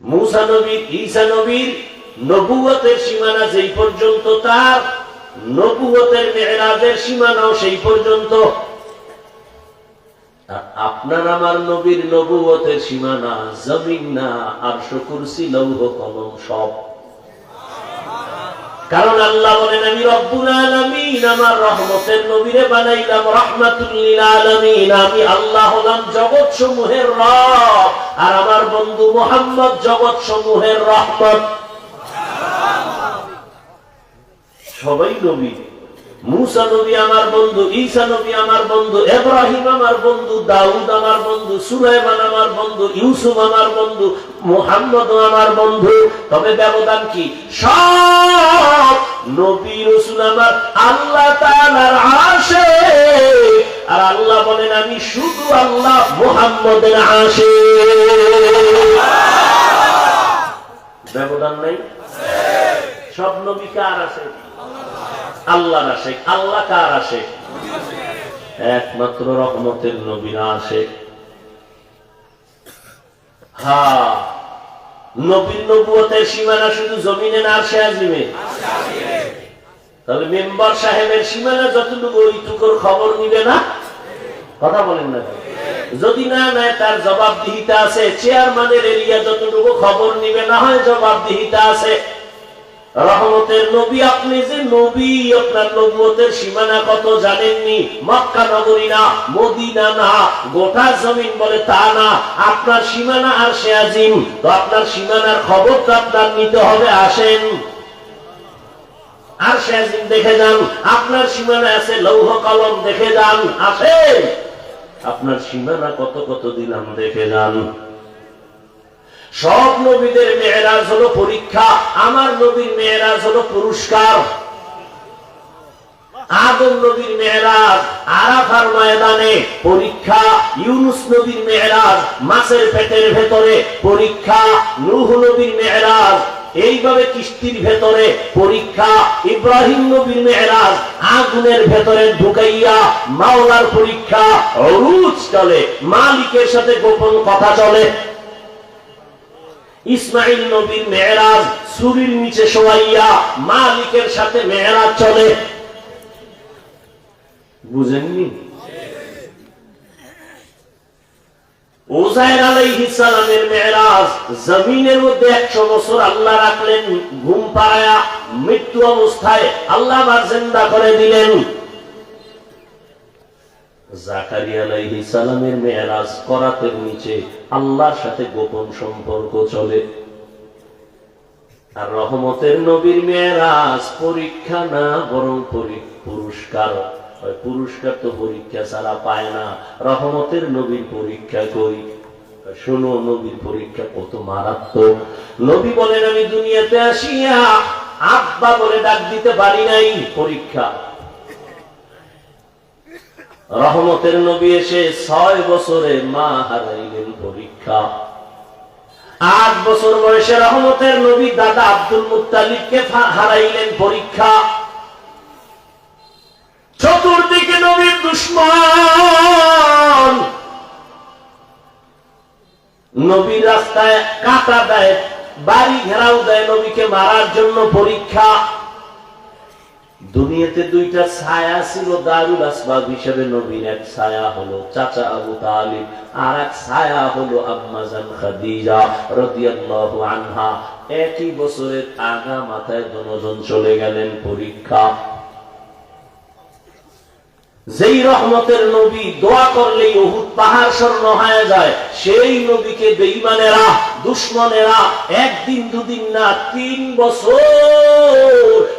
মুসা নবীর ঈসা নবীর নবুয়তের সীমানা যেই পর্যন্ত, তার নবুয়তের মেহরাজের সীমানাও সেই পর্যন্ত। আপনার আমার নবীর নবুয়তের সীমানা, জমিন না আর কুরসি, লৌহ কলম, সব। কারণ আল্লাহ বলেন, আমি রব্বুল আলামিন, আমার রহমতের নবীরে বানাইলাম রহমাতুল্লিল আলামিন। আমি আল্লাহ হলাম জগৎ সমূহের রব, আর আমার বন্ধু মোহাম্মদ জগৎ সমূহের রহমত। সবাই নবী। মুসা নবী আমার বন্ধু, ঈসা আমার বন্ধু, এব্রাহিম আমার বন্ধু, দাউদ আমার বন্ধু, সুলাইমান আমার বন্ধু, ইউসুফ আমার বন্ধু, মুহাম্মদ আমার বন্ধু। তবে ব্যবধান কি? সব আল্লাহ বলেন, আমি শুধু আল্লাহ মুহাম্মদের আশে। ব্যবধান নাই? সব নবী কার আছে আল্লাহর আসে আল্লাহ কার আসে? একমাত্র রহমতের নবীরা আসে। হা, নবীর নবুয়তের সীমানা শুধু জমিনে না আসে আজিমে? তবে মেম্বার সাহেবের সীমানা যতটুকু ওইটুকুর খবর নিবে না? কথা বলেন না যদি না নেয়, তার জবাবদিহিতা আছে। চেয়ারম্যানের এরিয়া যতটুকু খবর নিবে, না হয় জবাবদিহিতা আছে। রহমতের নবী, আপনি যে নবী, আপনার সীমানা কত জানেননি? মক্কা নগরী না মদিনা না গোটা জমিন বলে তা না। আপনার সীমানা আর তো আপনার সীমানার খবর তো আপনার নিতে হবে, আসেন। আর দেখে যান। আপনার সীমানা আছে লৌহ কলম, দেখে যান। আসেন। আপনার সীমানা কত কত দিলাম, দেখে যান। সব নবীদের মেয়েরাজ হলো পরীক্ষা, আমার নবীর মেয়েরাজ হলো পুরস্কার। আদম নবীর মেয়েরাজ, আরাফার ময়দানে পরীক্ষা, ইউনুস নবীর মেয়েরাজ, মাছের পেটের ভেতরে পরীক্ষা, নূহ নবীর মেয়েরাজ, এইভাবে কিস্তির ভেতরে পরীক্ষা, ইব্রাহিম নবীর মেহরাজ আগুনের ভেতরে ঢুকাইয়া মাওলার পরীক্ষা রুচ চলে, মালিকের সাথে গোপন কথা চলে। ইসমাইল নবীর মেয়েরাজ সুরির নিচে শোয়াইয়া মালিকের সাথে মেয়েরাজ চলে। বুঝেননি? জমিনের মধ্যে আল্লাহ রাখলেন, ঘুম পাড়ায়া, মৃত্যু অবস্থায় আল্লাহ জিন্দা করে দিলেন। রহমতের নবীর পরীক্ষা পুরস্কার। তো পরীক্ষা ছাড়া পায় না। রহমতের নবীর পরীক্ষা কই শোনো, নবীর পরীক্ষা কত মারাত্মক। নবী বলেন, আমি দুনিয়াতে আসিয়া আব্বা বলে ডাক দিতে পারি নাই, পরীক্ষা রহমতের নবী এসে ছয় বছরে মা হারাইলেন পরীক্ষা। আট বছর বয়সে রহমতের নবী দাদা আব্দুল মুতালিবকে হারাইলেন পরীক্ষা। চতুর্দিকে নবীর দুশ্মন। নবীর রাস্তায় কাটা দেয়, বাড়ি ঘেরাও দেয় নবীকে মারার জন্য পরীক্ষা। দুনিয়াতে দুইটা ছায়া ছিল, দারুল আসবাব হিসেবে নবীন এক ছায়া হলো চাচা আবু তালিব, আর এক ছায়া হলো আম্মাজান খাদিজা রাদিয়াল্লাহু আনহা। একই বছরের আগা মাথায় দুজন চলে গেলেন পরীক্ষা। যেই রহমতের নবী দোয়া করলেই উহুদ পাহাড় স্বর্ণ হয়ে যায়, সেই নবীকে বেঈমানেরা, দুশ্মনেরা একদিন দুদিন না তিন বছর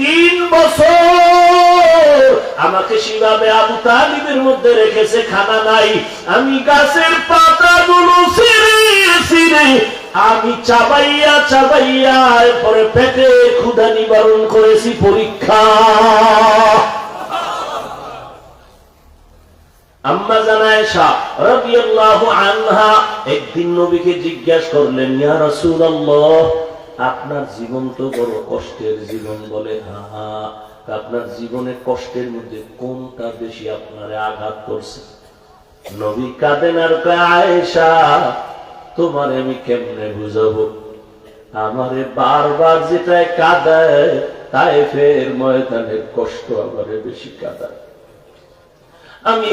তিন বছর আমাকে শিবাবে আবু তালিবের মধ্যে রেখেছে, খানা নাই। আমি গাছের পাতাগুলো ছিঁড়ে ছিঁড়ে আমি চাবাইয়া চাবাইয়া এরপরে পেটে ক্ষুধা নিবারণ করেছি পরীক্ষা। আম্মা জানায় শাহ রাদিয়াল্লাহু আনহা একদিন নবীকে জিজ্ঞাসা করলেন, ইয়া রাসূলুল্লাহ আপনার জীবন তো বড় কষ্টের জীবন বলে হ্যাঁ আপনার জীবনে কষ্টের মধ্যে কোনটা বেশি আপনারে আঘাত করছে? নবী কাঁদেন আর আয়েশা, তোমারে আমি কেমনে বুঝাবো? আমারে বারবার যেটা কাঁদায় তাই ফের ময়দানের কষ্ট আমারে বেশি কাঁদায়। আমি